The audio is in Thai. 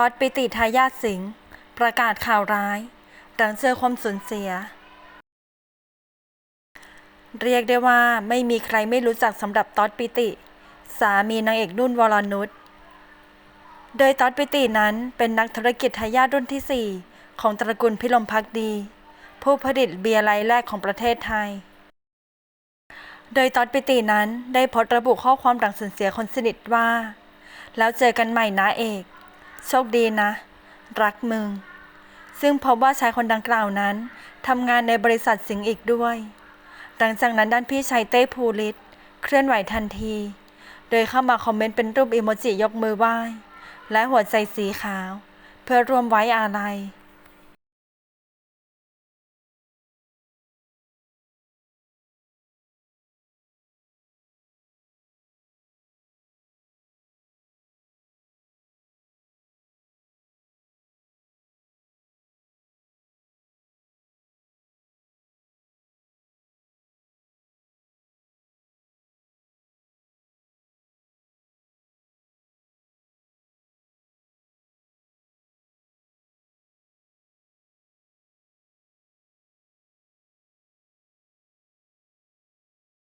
ตอดปิติทายาทสิงห์ประกาศข่าวร้าย หลังเจอความสูญเสีย เรียกได้ว่าไม่มีใครไม่รู้จักสำหรับตอดปิติ สามีนางเอกนุ่นวรนุชโดยตอดปิตินั้นเป็นนักธุรกิจทายาทรุ่นที่ 4 ของตระกูลพิลมพักดี ผู้ผลิตเบียร์ไลน์แรกของประเทศไทย โดยตอดปิตินั้นได้โพสต์ระบุข้อความหลังสูญเสียคนสนิทว่า แล้วเจอกันใหม่นะเอก โชคดีนะ รักมึง ซึ่งพบว่าชายคนดังกล่าวนั้นทำงานในบริษัทสิงห์อีกด้วย หลังจากนั้นด้านพี่ชายเต้ภูริศเคลื่อนไหวทันที โดยเข้ามาคอมเมนต์เป็นรูปอิโมจิยกมือไหว้ และหัวใจสีขาว เพื่อรวมไว้อาลัย